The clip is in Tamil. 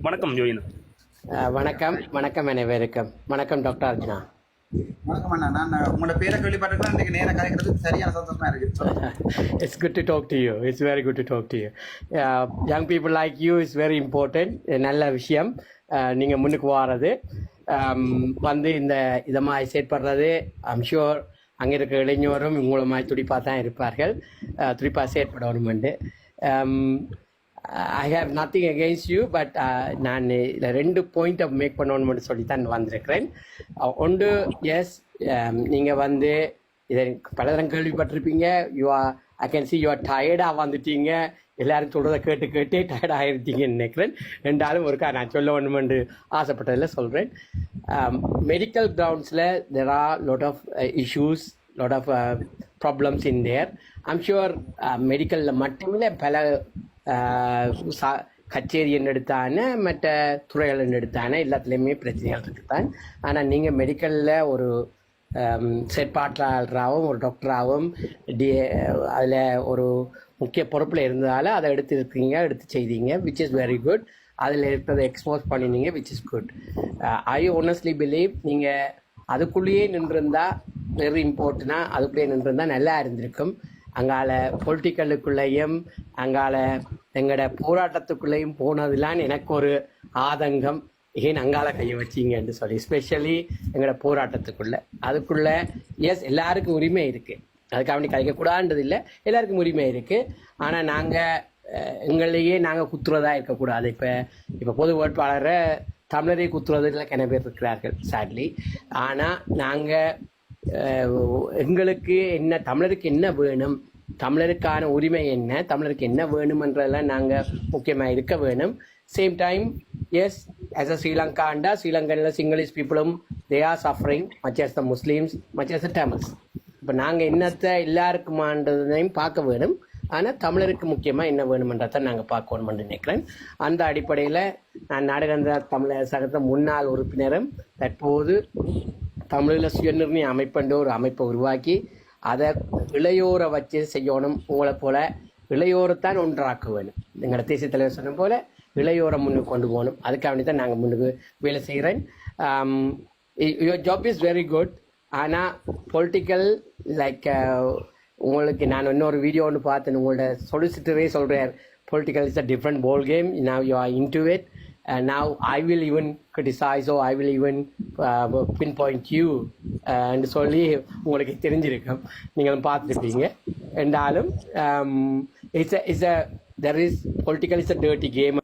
வணக்கம் வணக்கம். வணக்கம் அனைவருக்கும். வணக்கம் டாக்டர் அர்ஜுனா. வணக்கம் அண்ணா. நான் உங்களோட பேரை கேள்விப்பட்டிருக்கேன். இன்னைக்கு நேரம் கலைக்கிறதுக்கு சரியான சந்தோஷமா இருக்கு talk to you. It's very good to talk to you. Uh, young people like you is very important. நல்ல விஷயம். Uh, நீங்க முன்னுக்கு வாரது. Um, வந்து இந்த இதை மாதிரி செயற்படுறது ஐம் ஷுர் அங்கே இருக்க இளைஞரும் உங்களை மாதிரி துடிப்பாக தான் இருப்பார்கள். Uh, துடிப்பாக செயற்படணுமெண்டு. Um, I have nothing against you but நான் இதில் ரெண்டு பாயிண்ட்டை மேக் பண்ணணும்னு சொல்லி தான் வந்திருக்கிறேன். ஒன்று எஸ் um, நீங்கள் வந்து இதை பல தரம் கேள்விப்பட்டிருப்பீங்க. You are I can see you are டயர்டாக வந்துட்டீங்க. எல்லாரும் சொல்கிறத கேட்டு கேட்டு டயர்ட் ஆகிருந்தீங்கன்னு நினைக்கிறேன். ரெண்டாலும் ஒருக்கா நான் சொல்ல வேணுமென்று ஆசைப்பட்டதில் சொல்கிறேன் medical கிரவுண்ட்ஸில் there are lot of issues lot of problems in there I'm sure மெடிக்கலில் மட்டுமில்லை பல சா- கச்சேரி எடுத்தான மற்ற துறைகள் எடுத்தான எல்லாத்துலேயுமே பிரச்சனைகள் இருக்குதான் ஆனால் நீங்கள் மெடிக்கலில் ஒரு செயற்பாட்டாளராகவும் ஒரு டாக்டராகவும் டி அதில் ஒரு முக்கிய பொறுப்பில் இருந்ததால் அதை எடுத்து இருக்கீங்க எடுத்து செய்தீங்க விச் இஸ் வெரி குட் அதில் இருக்கிறத expose பண்ணினீங்க which is good I honestly believe நீங்கள் அதுக்குள்ளேயே நின்றிருந்தா வெரி இம்பார்ட்டனாக அதுக்குள்ளேயே நின்றிருந்தா நல்லா இருந்திருக்கும். அங்கால பொலிட்டிக்கலுக்குள்ளேயும் அங்கால எங்களோட போராட்டத்துக்குள்ளேயும் போனதுலாம் எனக்கு ஒரு ஆதங்கம். ஏன் அங்கால கையை வச்சிங்கன்னு சொல்லி ஸ்பெஷலி எங்களோட போராட்டத்துக்குள்ள. அதுக்குள்ள எஸ் எல்லாருக்கும் உரிமை இருக்கு. அதுக்காக வேண்டி கலைக்கக்கூடாதுன்றது இல்லை எல்லாருக்கும் உரிமை இருக்கு. ஆனால் நாங்கள் எங்களையே நாங்கள் குத்துறதா இருக்கக்கூடாது. இப்போ இப்போ பொது வேட்பாளரை தமிழரை குத்துறதுல கிண பேர் இருக்கிறார்கள் சாட்லி ஆனால் நாங்கள் எங்களுக்கு என்ன தமிழருக்கு என்ன வேணும்? தமிழருக்கான உரிமை என்ன? தமிழருக்கு என்ன வேணுமன்றதெல்லாம் நாங்கள் முக்கியமாக இருக்க வேணும். Same time as as a ஸ்ரீலங்காண்டா ஸ்ரீலங்கனில் Sinhalese பீப்புளும் they are suffering much the Muslims much as the Tamils இப்போ நாங்கள் என்னத்தை எல்லாருக்குமான்றதையும் பார்க்க வேணும். ஆனால் தமிழருக்கு முக்கியமாக என்ன வேணுமன்றதை நாங்கள் பார்க்கணும்னு நினைக்கிறேன். அந்த அடிப்படையில் நான் நாடகந்திர தமிழர் சங்கத்தின் முன்னாள் உறுப்பினரும் தற்போது தமிழில் சுயநிர்ணய அமைப்புன்ற ஒரு அமைப்பை உருவாக்கி அதை இளையோரை வச்சு செய்யணும் உங்களை போல் இளையோரைத்தான் ஒன்றாக்க வேணும் எங்களோட தேசிய தலைவர் சொன்ன போல் இளையோரை முன்னுக்கு கொண்டு போகணும். அதுக்காக வேண்டி தான் நாங்கள் முன்னுக்கு வேலை செய்கிறேன். Your job is very good ஆனால் பொலிட்டிக்கல் லைக் உங்களுக்கு நான் இன்னொரு வீடியோ ஒன்று பார்த்தேன். உங்களோட சொலிசிட்டரே சொல்கிறார் political is a different ball game now you in to it. And now I will even criticize or I will even uh, pinpoint you uh, and சொல்லி உங்களுக்கு தெரிஞ்சிருக்கும். நீங்களும் பார்த்துருப்பீங்க. என்றாலும் it's it's a there is political is a dirty game